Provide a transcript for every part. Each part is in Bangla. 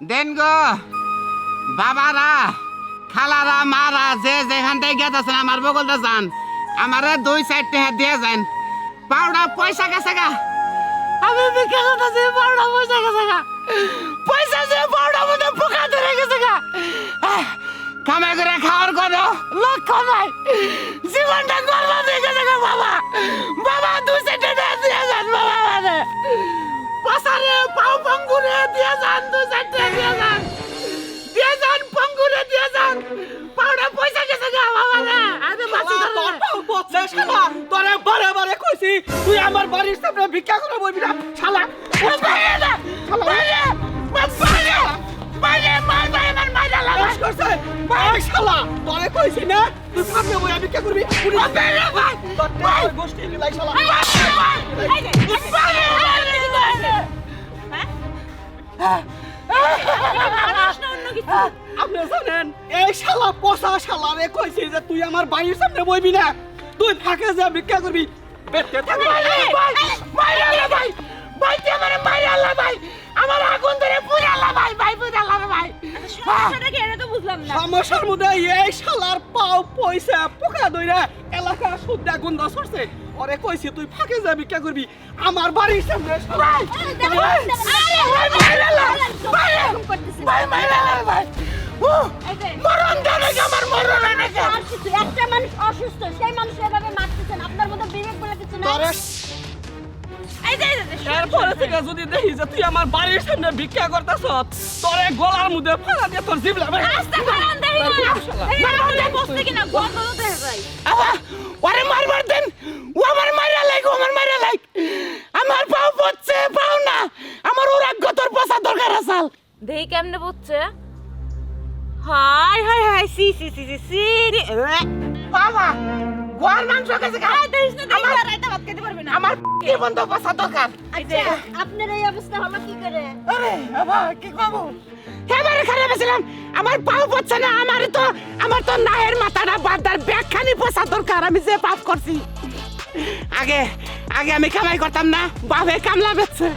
দেন গো। বাবারা খালারা মারা যে যেখান থেকে গেতেছেন আমার বগলটা যান। আমারে দুই সাইড থেকে দিয়ে যান। পাউডা পয়সা গেছে গা। আমি বিকে করতেছি পাউডা পয়সা গেছে গা। পয়সা যে পাউডা মধ্যে পোকা ধরে গেছে গা। কামাই করে খাওয়ার কোনো লক্ষ্য নাই। জীবনটা গর্বা দিয়ে গেছে গা বাবা। কইছি তুই আমার বাড়ির সামনে ভিক্ষা করে বলবি না? শালা তোরে কইছি না? তুই সামনে বই ভিক্ষা করবি? গোষ্ঠী শালা। আপনি জানেন এই শালা পচা শালা রে কইছি যে তুই আমার বাড়ির সামনে বইবি না। তুই ফাঁকে যা ভিক্ষা করবি। আগুন সমস্যার মধ্যে এই শালার পাও পয়সা পোকা দইরা এলাকা শুদ্ধা গুন্দ সরছে ওরে কইছি তুই ফাঁকে যা ভিক্ষা করবি? আমার বাড়ির সামনে ও মরণ জানে আমার মরণ একটা মানুষ অসুস্থ সেই মানুষ এভাবে বলে কিছু নাই তোরে এই যে, এই যে, এই যে, এরপরে থেকে যদি দেখি যে তুই আমার বাড়ির সামনে ভিক্ষা করতেছ তোরে গলার মধ্যে ফাঁকা দিয়ে তোর ওরে মারবার দেন। ও আমার মাইরা লাইক ও আমার লাইক। আমার পাও পড়ছে পাও না। আমার ওরাগ্য তোর পয়সা দরকার আসাল দেখি কেমনে বুঝছে হাই হাই হাই সি সি সি সি সি বাবা গোয়ার মাংস কাছে বন্ধ পয়সা দরকার আচ্ছা। আপনার এই অবস্থা হলো কি করে? আরে বাবা কি কবো এবারে খারাপ ছিলাম আমার পাও পড়ছে না আমার তো আমার তো নায়ের মাথাটা বাদার ব্যাগখানি পয়সা দরকার আমি যে পাপ করছি। আগে আগে আমি কামাই করতাম না বাবে কামলা বেচছে।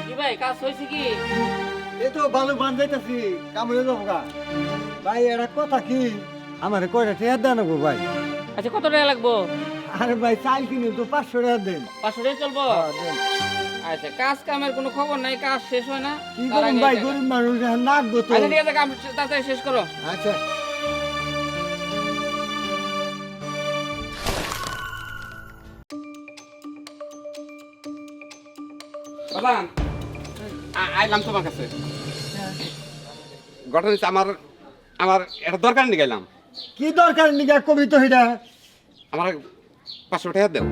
কি ভাই কাজ হয়েছে কি? এই তো বালু বান্ধাইতেছি কামড়ে যাব ভাই এটা কথা কি? আমার কয়টা টেয়ার দেন গো ভাই? আচ্ছা কত টাকা লাগবো? আরে ভাই চাল কিনে তো পাঁচশো টাকা দেন। পাঁচশো টাকা চলবো? হ্যাঁ, আচ্ছা কাজ কামের কোনো খবর নাই কাজ শেষ হয় না। কি করুন ভাই গরিব মানুষ নাকবো তো। আচ্ছা ঠিক আছে কাম তাড়াতাড়ি শেষ করো। আচ্ছা। বাবা আইলাম তোমার কাছে। ঘটনা আমার আমার এটা দরকার নিয়ে গেলাম। কি দরকার নিকা কবি তো এটা আমার পাঁচশো টাকা দেও।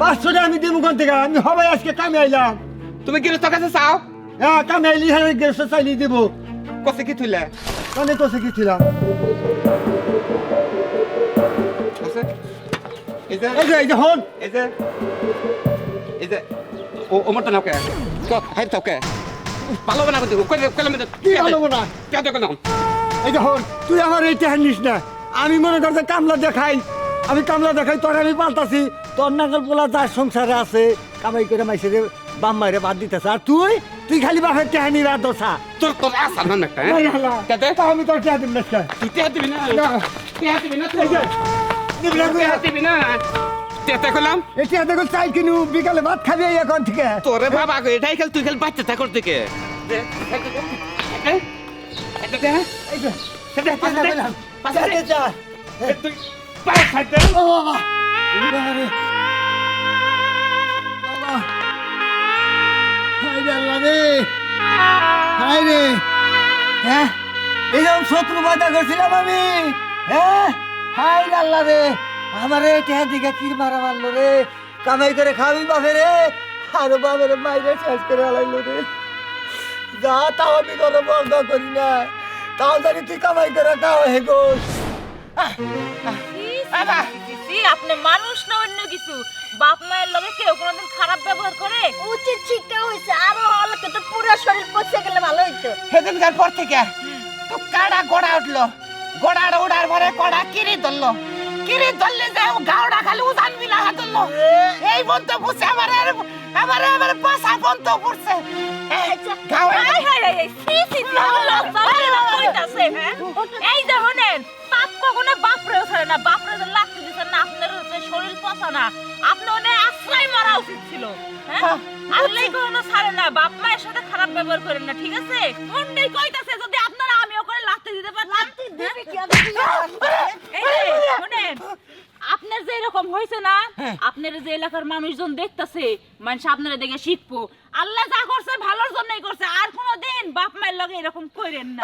পাঁচশো টাকা আমি দেবো কোন থেকে। আমি সবাই আজকে কামে আইলাম। তুমি গৃহস্থ কাছে চাও? হ্যাঁ কামে আইলি হ্যাঁ গেছে চাইলি দেবো। কষে কি তুইলে কানে কষে? এই যে এই যে এই যে হন। এই যে এই যে ও ওমরটা নাও কে হাই তাও কে ভালো বানা করতে কইলে কইলে মে কি ভালো না? কে দেখো না এই যে তুই আমার এই টেহার নিস না। আমি মনে করতে কামলা দেখাই। আমি কামলা দেখাই তোর আমি পাল্টাছি তোর নাঙ্গল পোলা যার সংসারে আছে কামাই করে মাইসে বাম মাইরে বাদ দিতেছে। আর তুই তুই খালি বাপের টেহা নিরা দোষা তোর তোর আসার না একটা আমি তোর টেহা দিব না তুই তে দিবি না। তে দিবি না এই দিবি না তেতে কইলাম এই দেখো চাই কিনু বিকালে ভাত খাবি এখন থেকে। তোরে বাবা এটাই খেল তুই খেল বাচ্চা তা করতে হ্যাঁ এরকম শত্রু বাধা করছিলাম আমি হ্যাঁ হাই আল্লাহ রে আমার টেহা দিকে কির মারা মারলো রে কামাই করে খাবি বাপে রে আর বাপের মাইরে শেষ করে আলাইলো রে যা তাও আমি কোনো বন্ধ করি না তাও জানি তুই কামাই করে খাও হে গোস আপনি মানুষ না অন্য কিছু বাপ মায়ের লগে কেউ কোনোদিন খারাপ ব্যবহার করে উচিত শিক্ষা হয়েছে আরও হলে তো পুরো শরীর পচে গেলে ভালো হইতো সেদিনকার পর থেকে তো কাড়া গোড়া উঠল গোড়াটা উড়ার পরে কড়া কিরি ধরলো গিরি ধরলে যে গাওড়া খালি উজান বিলা হাতল এই বন্ত পুষে আমার আমার আমার পাশা বন্ত পড়ছে গাওড়া কইতাছে, হ্যাঁ? এই যে হনেন পাপ কখনো বাপরেও ছাড়ে না, বাপরে যে লাগতে দিচ্ছেন না, আপনার হচ্ছে শরীর পচা না। আপনি অনেক আশ্রয় মারা উচিত ছিল, হ্যাঁ? আল্লাহই কখনো ছাড়ে না, বাপ মায়ের সাথে খারাপ ব্যবহার করেন না, ঠিক আছে? মন্ডেই কইতাছে, যদি আপনারা আমিও করে লাগতে দিতে পারতাম, হ্যাঁ? এই আপনার যে এরকম হয়েছে না আপনার যে এলাকার মানুষজন দেখতাছে মানুষ আপনারা দেখে শিখব। আল্লাহ যা করছে ভালোর জন্যই করছে। আর কোনো দিন বাপ মায়ের লগে এরকম করেন না।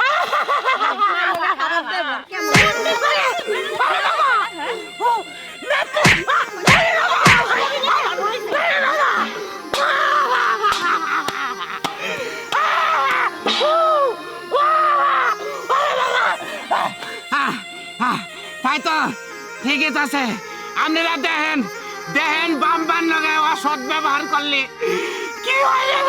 আহ, তাই তো। ঠিকই আছে। আপনারা দেখেন দেখেন বাম্বার লগে অসৎ ব্যবহার করলে। কি হয়ে গেল